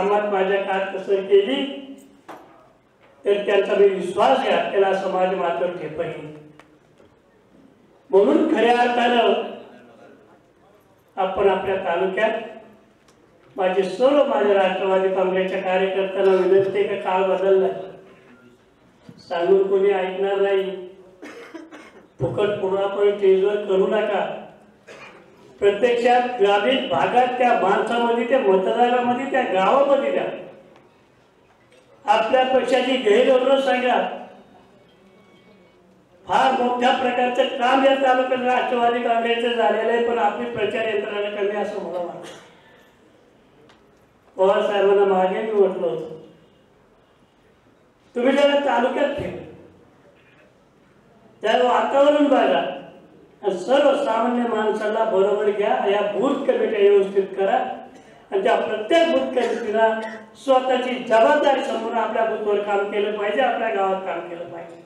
कामात माझ्या कात कसर केली तर त्यांचा मी विश्वास घातलेला समाज मात्र ठेपही म्हणून खऱ्या अर्थानं आपण आपल्या तालुक्यात माझे सर्व माझ्या राष्ट्रवादी काँग्रेसच्या कार्यकर्त्यांना विनंती आहे का काळ बदललाय सांगून कोणी ऐकणार नाही. फुकट पूर्णपणे स्टेजवर करू नका. प्रत्यक्षात ग्रामीण भागात त्या माणसामध्ये त्या मतदारामध्ये त्या गावामध्ये द्या. आपल्या पक्षाची गैरवर्णन सांगा. फार मोठ्या प्रकारचं काम या तालुक्यात राष्ट्रवादी काँग्रेसचं झालेलं आहे पण आपली प्रचार यंत्रणा कमी असं मला वाटतं. पवार साहेबांना मागे मी म्हटलं होतं. तुम्ही त्याला तालुक्यात फिर. त्याला वातावरण बघा. सर्वसामान्य माणसाला बरोबर घ्या या बूथ कमिट्या व्यवस्थित करा. आणि त्या प्रत्येक बूथ कमिटीला स्वतःची जबाबदारी समोर आपल्या बूथवर काम केलं पाहिजे आपल्या गावात काम केलं पाहिजे.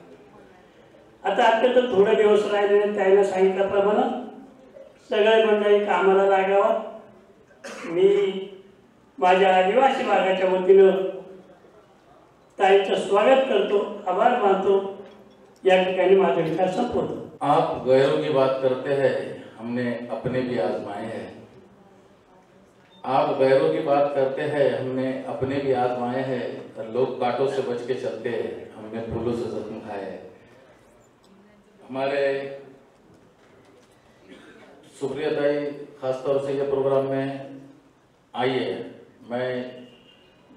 आता अत्यंत थोडे दिवस राहिले त्याने सांगितल्याप्रमाणे सगळे मंडळी कामाला लागावं. मी माझ्या आदिवासी भागाच्या वतीनं ताईचं स्वागत करतो आभार मानतो. या ठिकाणी माझा विचार संपवतो. आप गैरों की बात करते हैं, हमने अपने भी आजमाए हैं। आप गैरों की बात करते हैं, हमने अपने भी आजमाए हैं। लोग कांटों से बच के चलते हैं, हमने फूलों से जख्म खाए हमारे सुप्रिया दाई, खासतौर से ये प्रोग्राम में आई है। मैं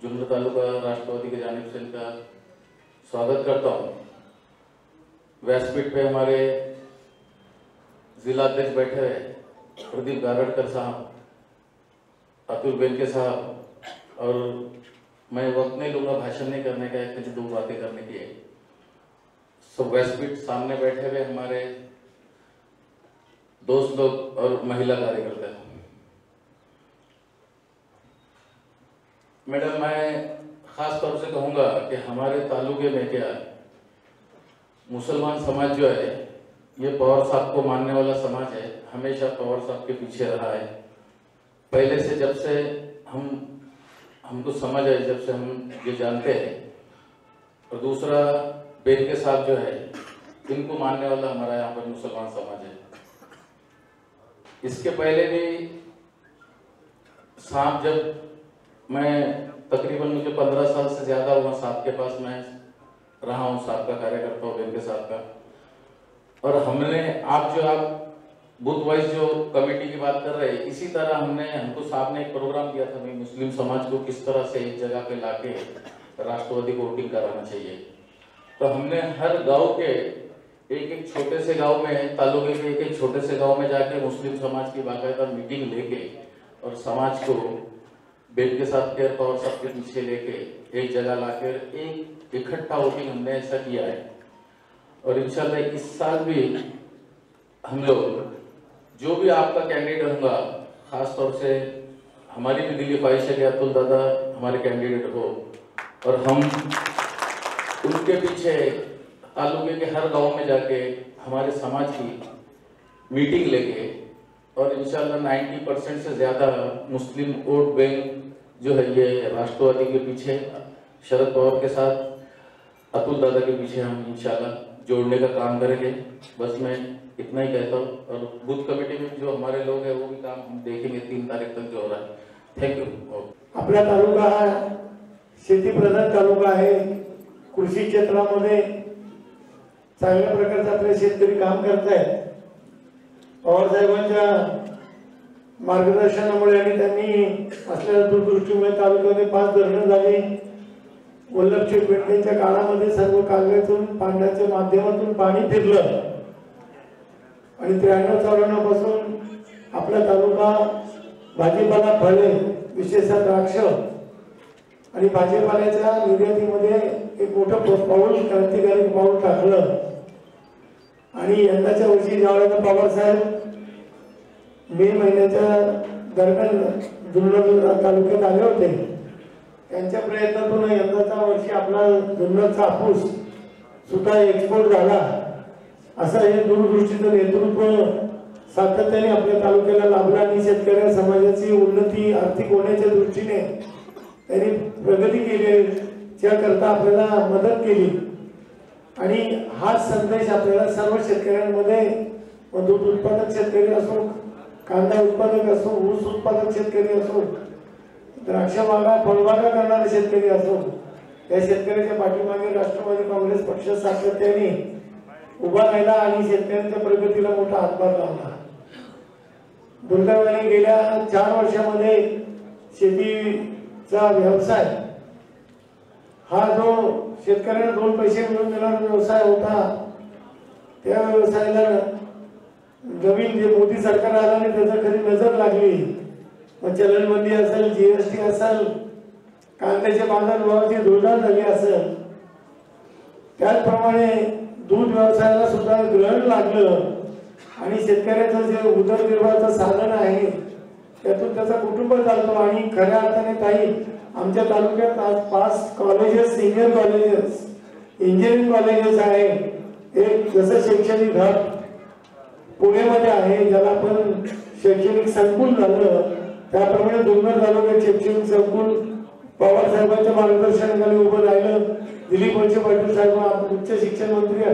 जुमला तालुका राष्ट्रवादी की जानिब से इनका स्वागत करता हूँ। व्यासपीठ पे हमारे जिला अध्यक्ष बैठे हैं, प्रदीप गारड़कर साहब, अतुल बेनके साहब, और मैं वक्त नहीं लूँगा, भाषण नहीं करने का, कुछ दो बातें करने की है। सब व्यासपीठ सामने बैठे हुए हमारे दोस्त लोग और महिला कार्यकर्ता। मैडम, मैं खास तौर से कहूँगा कि हमारे तालुके में क्या मुसलमान समाज जो है ये पवार साहब को मानने वाला समाज है, हमेशा पवार साहब के पीछे रहा है। पहले से जब से हम हमको समझ है जब से हम ये जानते हैं। और दूसरा बेन के साथ जो है, इनको मानने वाला हमारा यहाँ पर मुसलमान समाज है। इसके पहले भी सांप जब मैं तकरीबन मुझे पंद्रह साल से ज़्यादा हुआ सांप के पास, मैं रहा हूँ साहब का कार्यकर्ता हूँ बेन के साथ का। और हमने आप जो आप बुथ वाइज जो कमेटी की बात कर रहे हैं, इसी तरह हमने, हमको साहब ने एक प्रोग्राम दिया था मुस्लिम समाज को किस तरह से एक जगह पे लाके राष्ट्रवादी को वोटिंग कराना चाहिए। तो हमने हर गाँव के एक एक छोटे से गाँव में, तालुके के एक एक छोटे से गाँव में जाके मुस्लिम समाज की बाकायदा मीटिंग लेके और समाज को बेद के साथ केयर पावर सबके पीछे लेके एक जगह लाकर एक इकट्ठा वोटिंग हमने ऐसा किया है। और इंशाल्लाह इस साल भी हम लोग जो भी आपका कैंडिडेट होगा, खास तौर से हमारी भी दिली ख्वाहिश है कि अतुल दादा हमारे कैंडिडेट हो। और हम उनके पीछे तालुके के हर गाँव में जाके हमारे समाज की मीटिंग लेके और इंशाल्लाह 90 परसेंट से ज़्यादा मुस्लिम वोट बैंक जो है, ये राष्ट्रवादी के पीछे, शरद पवार के साथ अतुल दादा के पीछे हम इंशाल्लाह जोड़ने का काम करेंगे। बस मैं इतना ही कहता हूँ। और बूथ कमेटी में जो हमारे लोग हैं वो भी काम हम देखेंगे तीन तारीख तक जो हो रहा है। थैंक यू आपला तालुका हा शेतीप्रधान तालुका आहे. कृषी क्षेत्रामध्ये चांगल्या प्रकारचे आपले शेतकरी काम करतायत. पवार साहेबांच्या मार्गदर्शनामुळे आणि त्यांनी असलेल्या दूरदृष्टीमुळे तालुक्यामध्ये पाच धरणं झाली. वल्लभशेठ बेटकेंच्या काळामध्ये सर्व कालव्यातून पाण्याच्या माध्यमातून पाणी फिरलं. आणि त्र्याण्णव चौऱ्याण्णवपासून आपला तालुका भाजीपाला फळे विशेषतः द्राक्ष आणि भाजीपाल्याच्या निर्यातीमध्ये एक मोठं पाऊल क्रांतिकारी पाऊल टाकलं. आणि यंदाच्या वर्षी ज्यावेळेला पवारसाहेब मे महिन्याच्या दरम्यान जुन्नर तालुक्यात आले होते त्यांच्या प्रयत्नातून यंदाचा वर्षी आपला जुन्नर कापूस सुद्धा एक्सपोर्ट झाला. असं हे दूरदृष्टीचं नेतृत्व सातत्याने आपल्या तालुक्याला लाभलं आणि शेतकऱ्या समाजाची उन्नती आर्थिक होण्याच्या दृष्टीने त्यांनी प्रगती केली करता आपल्याला मदत केली. आणि हाच संदेश आपल्याला सर्व शेतकऱ्यांमध्ये दूध उत्पादक शेतकरी असो कांदा उत्पादक असो ऊस उत्पादक शेतकरी असो द्राक्ष बागा फळबागा करणारे शेतकरी असून त्या शेतकऱ्याच्या पाठीमागे राष्ट्रवादी काँग्रेस पक्ष सातत्याने उभा राहिला आणि शेतकऱ्यांच्या प्रगतीला मोठा हातभार लावला. दुर्दैवाने गेल्या चार वर्षामध्ये शेतीचा व्यवसाय हा जो शेतकऱ्यांना दोन पैसे मिळून देणारा व्यवसाय होता त्या व्यवसायाला नवीन जे मोदी सरकार आला आणि त्याचं खरी नजर लागली मग चलनबंदी असेल जीएसटी असेल कांद्याच्या बाजारभावाची धोरण झाली असेल त्याचप्रमाणे दूध व्यवसायाला सुद्धा ग्रहण लागलं आणि शेतकऱ्याचं जे उदरनिर्वाहाचं साधन आहे त्यातून त्याचा कुटुंब चालतो आणि खऱ्या अर्थाने काही आमच्या तालुक्यात आज पाच colleges senior colleges engineering colleges आहे एक जसं शैक्षणिक हब पुणेमध्ये आहे ज्याला आपण शैक्षणिक संकुल झालं त्याप्रमाणे डोंगर तालुक्यात शैक्षणिक संकुल पवार साहेबांच्या मार्गदर्शनाखाली उभं राहिलं. दिलीप वळसे पाटील साहेब उच्च शिक्षण मंत्री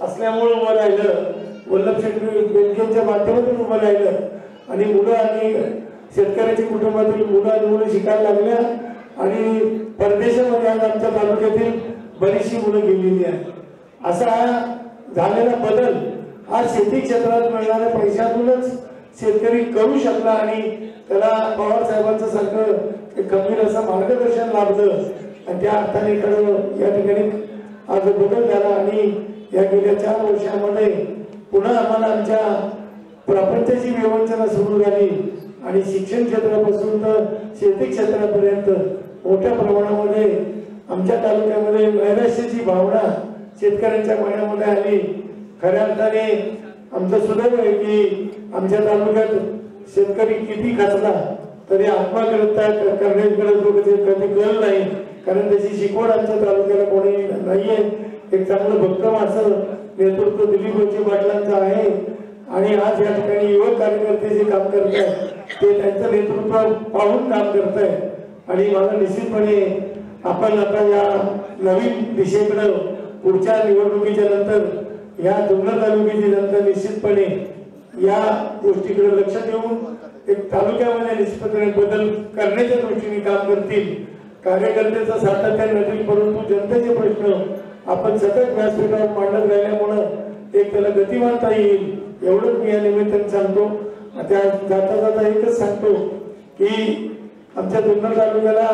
असल्यामुळे उभं राहिलं. वल्लभ शेट्टी बेनकेच्या माध्यमातून उभं राहिलं. आणि मुलं आणि शेतकऱ्याच्या कुटुंबातील मुलं आणि मुलं शिकायला लागल्या. आणि परदेशामध्ये आज आमच्या तालुक्यातील बरीचशी मुलं गेलेली आहेत. असा झालेला बदल हा शेती क्षेत्रात मिळणाऱ्या पैशातूनच शेतकरी करू शकला आणि त्याला पवार साहेबांचं सारखं गंभीर असं मार्गदर्शन लाभलं. आणि त्या अर्थाने खरं या ठिकाणी आज बदल झाला आणि या गेल्या चार वर्षामध्ये पुन्हा आम्हाला आमच्या प्रपंचाची विवंचना सुरू झाली. आणि शिक्षण क्षेत्रापासून तर शेती क्षेत्रापर्यंत मोठ्या प्रमाणामध्ये आमच्या तालुक्यामध्ये वैराश्याची भावना शेतकऱ्यांच्या मनामध्ये आली. खऱ्या अर्थाने आमचं सुदैव आहे की आमच्या तालुक्यात शेतकरी किती खचला तरी आत्महत्या करण्याकडे लोक कधी कधी कल नाही. कारण त्याची शिकवण आमच्या तालुक्याला कोणी नाहीये. एक चांगलं भक्कम असं नेतृत्व दिलीप वळसे पाटलांचं आहे. आणि आज या ठिकाणी युवक कार्यकर्ते जे काम करत आहेत ते त्यांचं नेतृत्व पाहून काम करत आहे आणि मला निश्चितपणे आपण आता या नवीन दिशेकडं पुढच्या निवडणुकीच्या नंतर या जुन्नर तालुक्याची जनता निश्चितपणे या गोष्टीकडे लक्ष देऊन एक तालुक्यामध्ये निश्चितपणे बदल करण्याच्या दृष्टीने काम करतील. कार्यकर्त्याचा सातत्याने नसेल परंतु जनतेचे प्रश्न आपण सतत व्यासपीठावर मांडत राहिल्यामुळं एक त्याला गतिमानता येईल एवढंच मी या निमित्ताने सांगतो. त्या जाता जाता एकच सांगतो की आमच्या जुन्नर तालुक्याला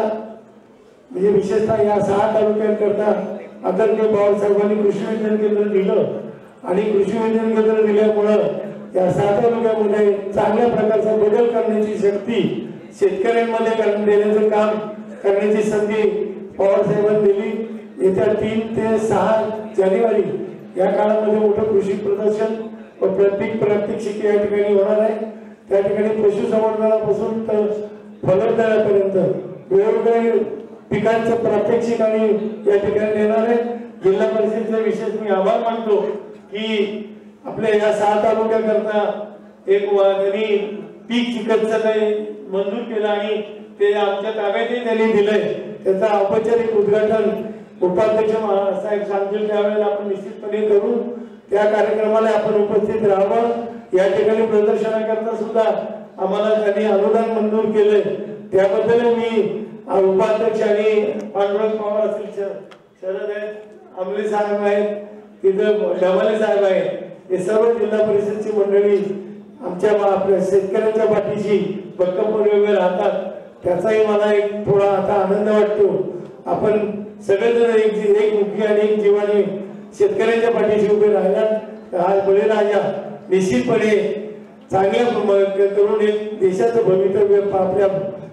म्हणजे विशेषतः या सहा तालुक्यांकरता आदरणीय बाबासाहेबांनी कृषी विज्ञान केंद्र दिलं. आणि कृषी विज्ञान केंद्र दिल्यामुळं या सहा तालुक्यामध्ये चांगल्या प्रकारचा बदल करण्याची शक्ती शेतकऱ्यांमध्ये देण्याचं काम करण्याची संधी पवार साहेबांनी दिली. येत्या तीन ते सहा जानेवारी या काळामध्ये मोठं कृषी प्रदर्शन व प्रत्येक प्रात्यक्षिक या ठिकाणी होणार आहे. त्या ठिकाणी पशुसंवर्धनापासून तर फलोत्पादनापर्यंत वेगवेगळ्या पिकांचं प्रात्यक्षिक आणि या ठिकाणी येणार आहे. जिल्हा परिषदेचे विशेष मी आभार मानतो. की आपल्या या सहा तालुक्याकरता एक वा- पीक चिकित्सालय मंजूर केलं आणि ते आमच्या ताब्यातही त्यांनी दिलंय. त्याचं औपचारिक उद्घाटन उपाध्यक्ष महा- साहेब सांगतील त्यावेळेला आपण निश्चितपणे करू त्या कार्यक्रमाला आपण उपस्थित राहावं. या ठिकाणी प्रदर्शनाकरता सुद्धा आम्हाला त्यांनी अनुदान मंजूर केलंय. त्याबद्दल मी उपाध्यक्ष आणि पांडुरंग पवार असतील शरद आहेत आमले साहेब आहेत तिथं डबाले साहेब आहेत हे सर्व जिल्हा परिषदची मंडळी आमच्या आपल्या शेतकऱ्यांच्या पाठीशी भक्कमपणे उभे राहतात. त्याचाही मला एक थोडा आता आनंद वाटतो. आपण सगळेजण एक एक मुखी आणि एक जीवाने शेतकऱ्यांच्या पाठीशी उभे राहिलात. हा बळीराजा निश्चितपणे चांगल्या करून एक देशाचं भवितव्य आपल्या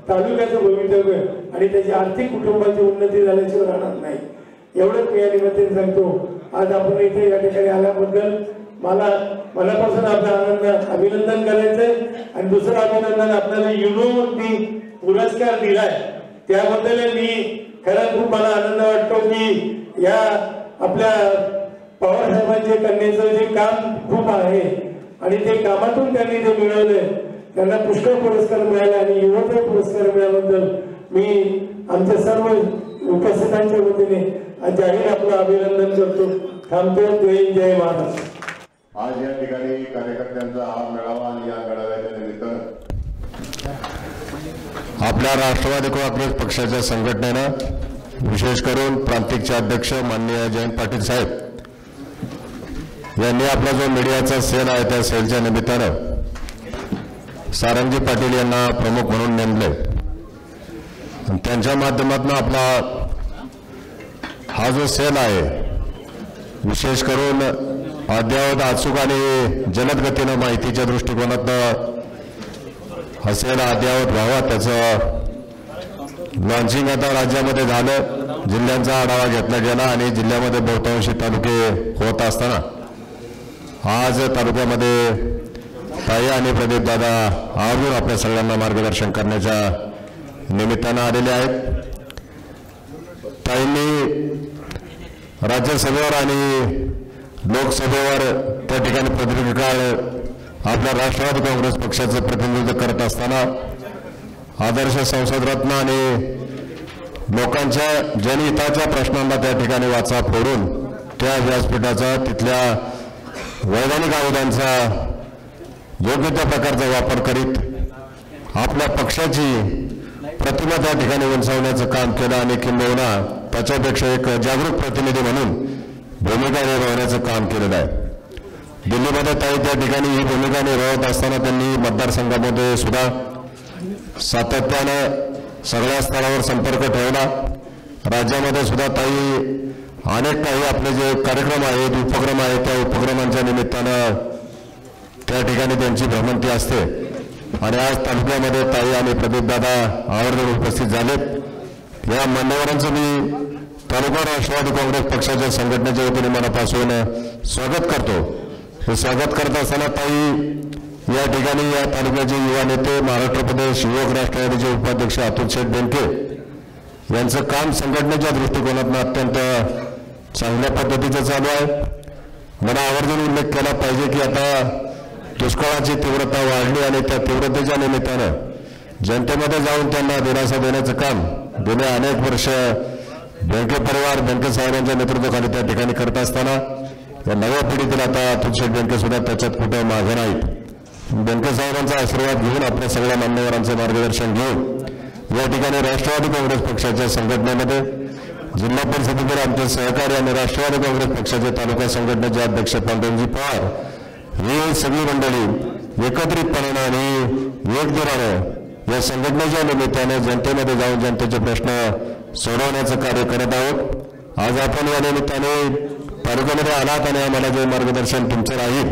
तालुक्याचं भवितव्य आणि त्याची आर्थिक कुटुंबाची उन्नती झाल्याशिवाय राहणार नाही. एवढंच मी या निमित्ताने सांगतो. आज आपण इथे या ठिकाणी आल्याबद्दल मला मनापासून आपलं आनंद अभिनंदन करायचंय. आणि दुसरं अभिनंदन आपल्याला युनोवरती पुरस्कार दिलाय. त्याबद्दल मी खरं खूप मला आनंद वाटतो की या आपल्या पवार साहेबांचे कन्याचं जे काम खूप आहे आणि ते कामातून त्यांनी जे मिळवलंय त्यांना पुष्कळ पुरस्कार मिळाले आणि युवक पुरस्कार मिळाल्याबद्दल मी आमच्या सर्व उपस्थितांच्या वतीने जाहीर आपलं अभिनंदन करतो. थांबतो. जय जय महाराष्ट्र. आज या ठिकाणी कार्यकर्त्यांचा हा मेळावा आणि या मेळाव्याच्या निमित्तानं आपल्या राष्ट्रवादी काँग्रेस पक्षाच्या संघटनेनं विशेष करून प्रांतिकचे अध्यक्ष माननीय जयंत पाटील साहेब यांनी आपला जो मीडियाचा सेल आहे त्या सेलच्या निमित्तानं सारंगी पाटील यांना प्रमुख म्हणून नेमले. आणि त्यांच्या माध्यमातून आपला हा जो सेल आहे विशेष करून अद्ययावत अचूक आणि जलद गतीनं माहितीच्या दृष्टिकोनातनं सेल अद्ययावत व्हावा त्याचं लॉन्चिंग आता राज्यामध्ये झालं. जिल्ह्यांचा आढावा घेतला गेला आणि जिल्ह्यामध्ये बहुतांशी तालुके होत असताना. आज तालुक्यामध्ये ताई आणि प्रदीप दादा आवर्जून आपल्या सगळ्यांना मार्गदर्शन करण्याच्या निमित्तानं आलेले आहेत. ताईंनी राज्यसभेवर आणि लोकसभेवर त्या ठिकाणी प्रदीर्घकाळ आपल्या राष्ट्रवादी काँग्रेस पक्षाचं प्रतिनिधित्व करत असताना आदर्श संसदरत्न आणि लोकांच्या जनहिताच्या प्रश्नांना त्या ठिकाणी वाचा फोडून त्या व्यासपीठाचा तिथल्या वैधानिक आयुधांचा योग्य त्या प्रकारचा वापर करीत आपल्या पक्षाची प्रतिमा त्या ठिकाणी उंचावण्याचं काम केलं आणि किंबहुना त्याच्यापेक्षा एक जागरूक प्रतिनिधी म्हणून भूमिका निभावण्याचं काम केलेलं आहे. दिल्लीमध्ये ताई त्या ठिकाणी ही भूमिका निभावत असताना त्यांनी मतदारसंघामध्ये सुद्धा सातत्यानं सगळ्या स्तरावर संपर्क ठेवला. राज्यामध्ये सुद्धा ताई अनेक काही आपले जे कार्यक्रम आहेत उपक्रम आहेत त्या उपक्रमांच्या निमित्तानं त्या ठिकाणी त्यांची भ्रमंती असते. आणि आज तालुक्यामध्ये ताई आणि प्रदीपदादा आवर्जून उपस्थित झालेत. या मान्यवरांचं मी तालुका राष्ट्रवादी काँग्रेस पक्षाच्या संघटनेच्या वतीने मनापासून स्वागत करतो. हे स्वागत करत असताना ताई या ठिकाणी या तालुक्याचे युवा नेते महाराष्ट्र प्रदेश युवक राष्ट्रवादीचे उपाध्यक्ष अतुल शेठ बेंके यांचं काम संघटनेच्या दृष्टिकोनातून अत्यंत चांगल्या पद्धतीचं चालू आहे. मला आवर्जून उल्लेख केला पाहिजे की आता दुष्काळाची तीव्रता वाढली आणि त्या तीव्रतेच्या निमित्तानं जनतेमध्ये जाऊन त्यांना दिलासा देण्याचं काम गेले अनेक वर्ष बँके परिवार बँके साहेबांच्या नेतृत्वाखाली त्या ठिकाणी करत असताना या नव्या पिढीतील आता अतुल बँके सुद्धा त्याच्यात कुठे मागे नाहीत. बँके साहेबांचा आशीर्वाद घेऊन आपल्या सगळ्या मान्यवरांचं मार्गदर्शन घेऊन या ठिकाणी राष्ट्रवादी काँग्रेस पक्षाच्या संघटनेमध्ये जिल्हा परिषदेतील आमचे सहकारी आणि राष्ट्रवादी काँग्रेस पक्षाचे तालुका संघटनेचे अध्यक्ष पांडुरंगजी पवार ही सगळी मंडळी एकत्रितपणानं आणि योगदानानं या संघटनेच्या निमित्ताने जनतेमध्ये जाऊन जनतेचे प्रश्न सोडवण्याचं कार्य करत आहोत. आज आपण या निमित्ताने तालुक्यामध्ये आलात आणि आम्हाला जे मार्गदर्शन तुमचं राहील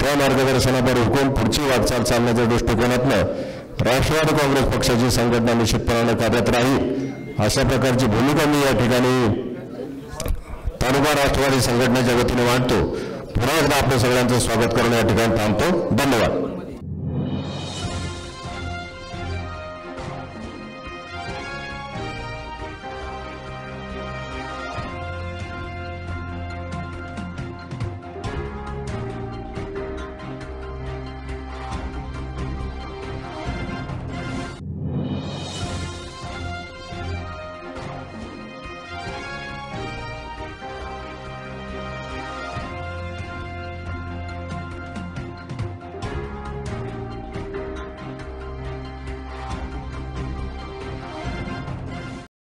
त्या मार्गदर्शनावर हुकूम पुढची वाटचाल चालण्याच्या दृष्टिकोनातनं राष्ट्रवादी काँग्रेस पक्षाची संघटना निश्चितपणाने कार्यरत राहील. अशा प्रकारची भूमिका मी या ठिकाणी तालुका राष्ट्रवादी संघटनेच्या वतीने मांडतो. पुन्हा एकदा आपल्या सगळ्यांचं स्वागत करून या ठिकाणी थांबतो. धन्यवाद.